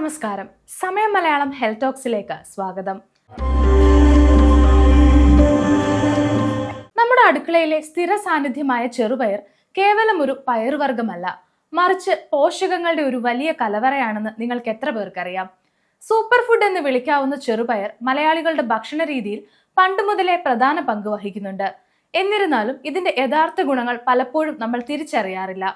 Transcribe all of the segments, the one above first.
നമസ്കാരം. സമയം മലയാളം ഹെൽത്ത് ടോക്സിലേക്ക് സ്വാഗതം. നമ്മുടെ അടുക്കളയിലെ സ്ഥിര സാന്നിധ്യമായ ചെറുപയർ കേവലം ഒരു പയറുവർഗമല്ല മറിച്ച് പോഷകങ്ങളുടെ ഒരു വലിയ കലവറയാണെന്ന് നിങ്ങൾക്ക് എത്ര പേർക്കറിയാം? സൂപ്പർ ഫുഡ് എന്ന് വിളിക്കാവുന്ന ചെറുപയർ മലയാളികളുടെ ഭക്ഷണ രീതിയിൽ പണ്ട് മുതലേ പ്രധാന പങ്ക് വഹിക്കുന്നുണ്ട്. എന്നിരുന്നാലും ഇതിന്റെ യഥാർത്ഥ ഗുണങ്ങൾ പലപ്പോഴും നമ്മൾ തിരിച്ചറിയാറില്ല.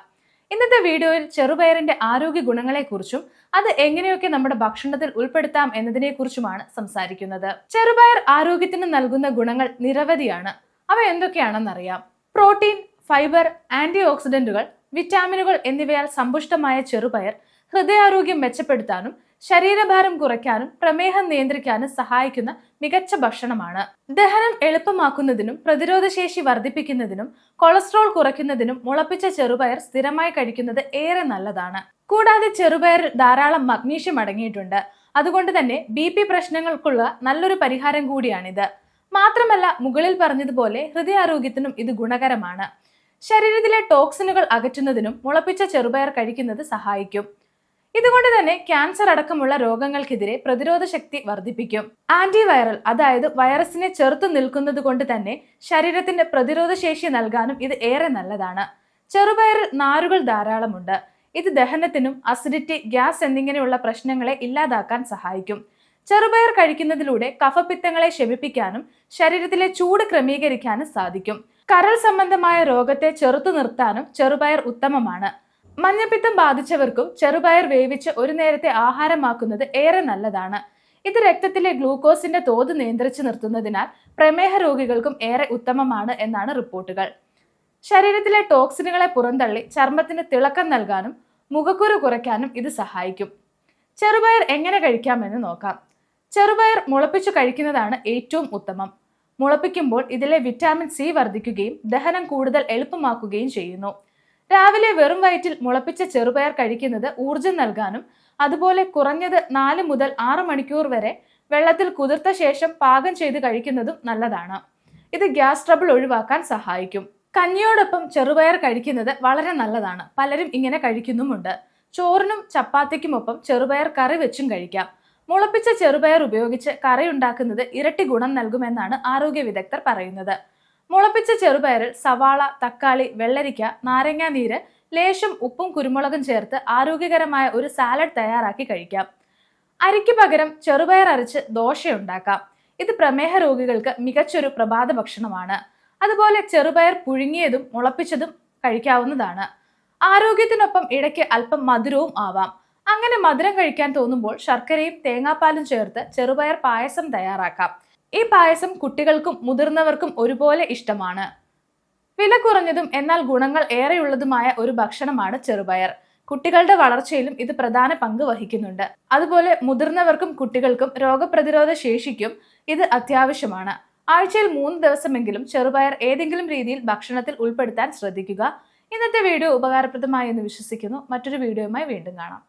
ഇന്നത്തെ വീഡിയോയിൽ ചെറുപയറിന്റെ ആരോഗ്യ ഗുണങ്ങളെക്കുറിച്ചും അത് എങ്ങനെയൊക്കെ നമ്മുടെ ഭക്ഷണത്തിൽ ഉൾപ്പെടുത്താം എന്നതിനെക്കുറിച്ചുമാണ് സംസാരിക്കുന്നത്. ചെറുപയർ ആരോഗ്യത്തിന് നൽകുന്ന ഗുണങ്ങൾ നിരവധിയാണ്. അവ എന്തൊക്കെയാണെന്നറിയാം. പ്രോട്ടീൻ ഫൈബർ ആന്റി ഓക്സിഡന്റുകൾ വിറ്റാമിനുകൾ എന്നിവയാൽ സമ്പുഷ്ടമായ ചെറുപയർ ഹൃദയാരോഗ്യം മെച്ചപ്പെടുത്താനും ശരീരഭാരം കുറയ്ക്കാനും പ്രമേഹം നിയന്ത്രിക്കാനും സഹായിക്കുന്ന മികച്ച ഭക്ഷണമാണ്. ദഹനം എളുപ്പമാക്കുന്നതിനും പ്രതിരോധശേഷി വർദ്ധിപ്പിക്കുന്നതിനും കൊളസ്ട്രോൾ കുറയ്ക്കുന്നതിനും മുളപ്പിച്ച ചെറുപയർ സ്ഥിരമായി കഴിക്കുന്നത് ഏറെ നല്ലതാണ്. കൂടാതെ ചെറുപയറിൽ ധാരാളം മഗ്നീഷ്യം അടങ്ങിയിട്ടുണ്ട്. അതുകൊണ്ട് തന്നെ ബി പി പ്രശ്നങ്ങൾക്കുള്ള നല്ലൊരു പരിഹാരം കൂടിയാണിത്. മാത്രമല്ല മുകളിൽ പറഞ്ഞതുപോലെ ഹൃദയാരോഗ്യത്തിനും ഇത് ഗുണകരമാണ്. ശരീരത്തിലെ ടോക്സിനുകൾ അകറ്റുന്നതിനും മുളപ്പിച്ച ചെറുപയർ കഴിക്കുന്നത് സഹായിക്കും. ഇതുകൊണ്ട് തന്നെ ക്യാൻസർ അടക്കമുള്ള രോഗങ്ങൾക്കെതിരെ പ്രതിരോധ ശക്തി വർദ്ധിപ്പിക്കും. ആന്റിവൈറൽ അതായത് വൈറസിനെ ചെറുത്തു നിൽക്കുന്നത് കൊണ്ട് തന്നെ ശരീരത്തിന്റെ പ്രതിരോധ ശേഷി നൽകാനും ഇത് ഏറെ നല്ലതാണ്. ചെറുപയറിൽ നാരുകൾ ധാരാളമുണ്ട്. ഇത് ദഹനത്തിനും അസിഡിറ്റി ഗ്യാസ് എന്നിങ്ങനെയുള്ള പ്രശ്നങ്ങളെ ഇല്ലാതാക്കാൻ സഹായിക്കും. ചെറുപയർ കഴിക്കുന്നതിലൂടെ കഫപിത്തങ്ങളെ ശമിപ്പിക്കാനും ശരീരത്തിലെ ചൂട് ക്രമീകരിക്കാനും സാധിക്കും. കരൾ സംബന്ധമായ രോഗത്തെ ചെറുത്തു നിർത്താനും ചെറുപയർ ഉത്തമമാണ്. മഞ്ഞപ്പിത്തം ബാധിച്ചവർക്കും ചെറുപയർ വേവിച്ച് ഒരു നേരത്തെ ആഹാരമാക്കുന്നത് ഏറെ നല്ലതാണ്. ഇത് രക്തത്തിലെ ഗ്ലൂക്കോസിന്റെ തോത് നിയന്ത്രിച്ചു നിർത്തുന്നതിനാൽ പ്രമേഹ രോഗികൾക്കും ഏറെ ഉത്തമമാണ് എന്നാണ് റിപ്പോർട്ടുകൾ. ശരീരത്തിലെ ടോക്സിനുകളെ പുറന്തള്ളി ചർമ്മത്തിന് തിളക്കം നൽകാനും മുഖക്കുരു കുറയ്ക്കാനും ഇത് സഹായിക്കും. ചെറുപയർ എങ്ങനെ കഴിക്കാമെന്ന് നോക്കാം. ചെറുപയർ മുളപ്പിച്ചു കഴിക്കുന്നതാണ് ഏറ്റവും ഉത്തമം. മുളപ്പിക്കുമ്പോൾ ഇതിലെ വിറ്റാമിൻ സി വർദ്ധിക്കുകയും ദഹനം കൂടുതൽ എളുപ്പമാക്കുകയും ചെയ്യുന്നു. രാവിലെ വെറും വയറ്റിൽ മുളപ്പിച്ച ചെറുപയർ കഴിക്കുന്നത് ഊർജം നൽകാനും അതുപോലെ കുറഞ്ഞത് നാല് മുതൽ ആറ് മണിക്കൂർ വരെ വെള്ളത്തിൽ കുതിർത്ത ശേഷം പാകം ചെയ്ത് കഴിക്കുന്നതും നല്ലതാണ്. ഇത് ഗ്യാസ് ട്രബിൾ ഒഴിവാക്കാൻ സഹായിക്കും. കഞ്ഞിയോടൊപ്പം ചെറുപയർ കഴിക്കുന്നത് വളരെ നല്ലതാണ്. പലരും ഇങ്ങനെ കഴിക്കുന്നുമുണ്ട്. ചോറിനും ചപ്പാത്തിക്കുമൊപ്പം ചെറുപയർ കറി വെച്ചും കഴിക്കാം. മുളപ്പിച്ച ചെറുപയർ ഉപയോഗിച്ച് കറി ഉണ്ടാക്കുന്നത് ഇരട്ടി ഗുണം നൽകുമെന്നാണ് ആരോഗ്യ വിദഗ്ധർ പറയുന്നത്. മുളപ്പിച്ച ചെറുപയറിൽ സവാള തക്കാളി വെള്ളരിക്ക നാരങ്ങാ നീര് ലേശം ഉപ്പും കുരുമുളകും ചേർത്ത് ആരോഗ്യകരമായ ഒരു സാലഡ് തയ്യാറാക്കി കഴിക്കാം. അരിക്ക് പകരം ചെറുപയർ അരച്ച് ദോശയുണ്ടാക്കാം. ഇത് പ്രമേഹ രോഗികൾക്ക് മികച്ചൊരു പ്രഭാത ഭക്ഷണമാണ്. അതുപോലെ ചെറുപയർ പുഴുങ്ങിയതും മുളപ്പിച്ചതും കഴിക്കാവുന്നതാണ്. ആരോഗ്യത്തിനൊപ്പം ഇടയ്ക്ക് അല്പം മധുരവും ആവാം. അങ്ങനെ മധുരം കഴിക്കാൻ തോന്നുമ്പോൾ ശർക്കരയും തേങ്ങാപ്പാലും ചേർത്ത് ചെറുപയർ പായസം തയ്യാറാക്കാം. ഈ പായസം കുട്ടികൾക്കും മുതിർന്നവർക്കും ഒരുപോലെ ഇഷ്ടമാണ്. വില കുറഞ്ഞതും എന്നാൽ ഗുണങ്ങൾ ഏറെയുള്ളതുമായ ഒരു ഭക്ഷണമാണ് ചെറുപയർ. കുട്ടികളുടെ വളർച്ചയിലും ഇത് പ്രധാന പങ്ക് വഹിക്കുന്നുണ്ട്. അതുപോലെ മുതിർന്നവർക്കും കുട്ടികൾക്കും രോഗപ്രതിരോധ ശേഷിക്കും ഇത് അത്യാവശ്യമാണ്. ആഴ്ചയിൽ മൂന്ന് ദിവസമെങ്കിലും ചെറുപയർ ഏതെങ്കിലും രീതിയിൽ ഭക്ഷണത്തിൽ ഉൾപ്പെടുത്താൻ ശ്രദ്ധിക്കുക. ഇന്നത്തെ വീഡിയോ ഉപകാരപ്രദമായി എന്ന് വിശ്വസിക്കുന്നു. മറ്റൊരു വീഡിയോയുമായി വീണ്ടും കാണാം.